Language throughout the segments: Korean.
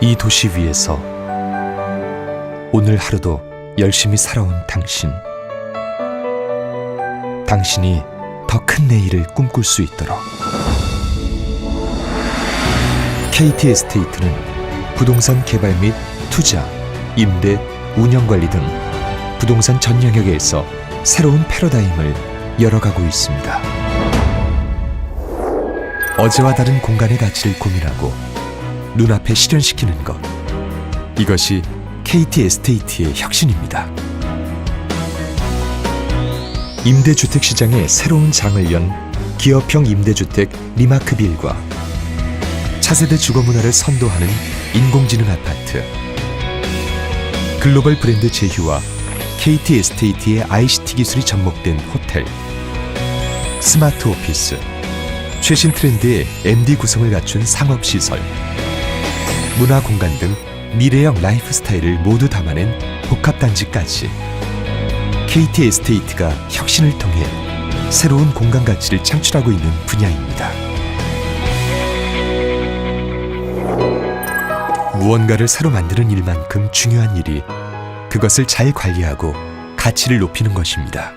이 도시 위에서 오늘 하루도 열심히 살아온 당신. 당신이 더 큰 내일을 꿈꿀 수 있도록. KT 에스테이트는 부동산 개발 및 투자, 임대, 운영 관리 등 부동산 전 영역에서 새로운 패러다임을 열어가고 있습니다. 어제와 다른 공간의 가치를 고민하고 눈앞에 실현시키는 것. 이것이 KT 에스테이트의 혁신입니다. 임대주택 시장에 새로운 장을 연 기업형 임대주택 리마크빌과 차세대 주거 문화를 선도하는 인공지능 아파트. 글로벌 브랜드 제휴와 KT 에스테이트의 ICT 기술이 접목된 호텔. 스마트 오피스. 최신 트렌드의 MD 구성을 갖춘 상업시설. 문화 공간 등 미래형 라이프 스타일을 모두 담아낸 복합단지까지 KT 에스테이트가 혁신을 통해 새로운 공간 가치를 창출하고 있는 분야입니다. 무언가를 새로 만드는 일만큼 중요한 일이 그것을 잘 관리하고 가치를 높이는 것입니다.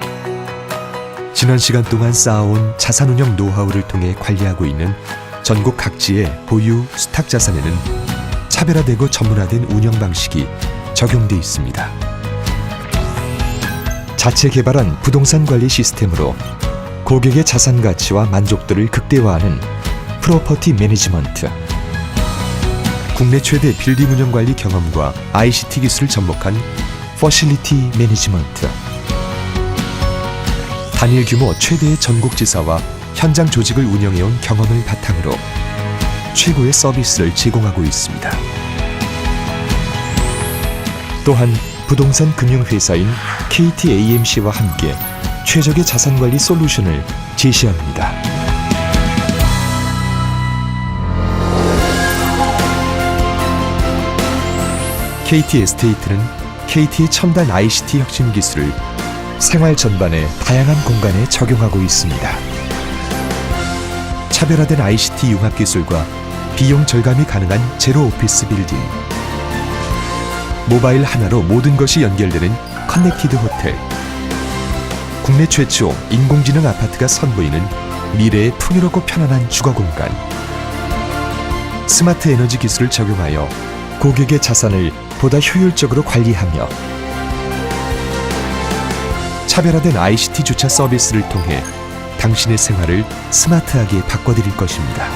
지난 시간 동안 쌓아온 자산 운영 노하우를 통해 관리하고 있는 전국 각지의 보유 수탁 자산에는 차별화되고 전문화된 운영 방식이 적용돼 있습니다. 자체 개발한 부동산 관리 시스템으로 고객의 자산 가치와 만족도를 극대화하는 프로퍼티 매니지먼트. 국내 최대 빌딩 운영 관리 경험과 ICT 기술을 접목한 퍼실리티 매니지먼트. 단일 규모 최대의 전국 지사와 현장 조직을 운영해온 경험을 바탕으로 최고의 서비스를 제공하고 있습니다. 또한 부동산 금융회사인 KTAMC와 함께 최적의 자산관리 솔루션을 제시합니다. KT 에스테이트는 KT의 첨단 ICT 혁신 기술을 생활 전반의 다양한 공간에 적용하고 있습니다. 차별화된 ICT 융합 기술과 비용 절감이 가능한 제로 오피스 빌딩. 모바일 하나로 모든 것이 연결되는 커넥티드 호텔. 국내 최초 인공지능 아파트가 선보이는 미래의 풍요롭고 편안한 주거 공간. 스마트 에너지 기술을 적용하여 고객의 자산을 보다 효율적으로 관리하며 차별화된 ICT 주차 서비스를 통해 당신의 생활을 스마트하게 바꿔드릴 것입니다.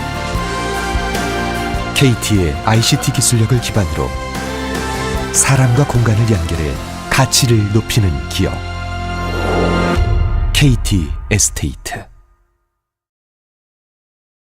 KT의 ICT 기술력을 기반으로 사람과 공간을 연결해 가치를 높이는 기업. KT 에스테이트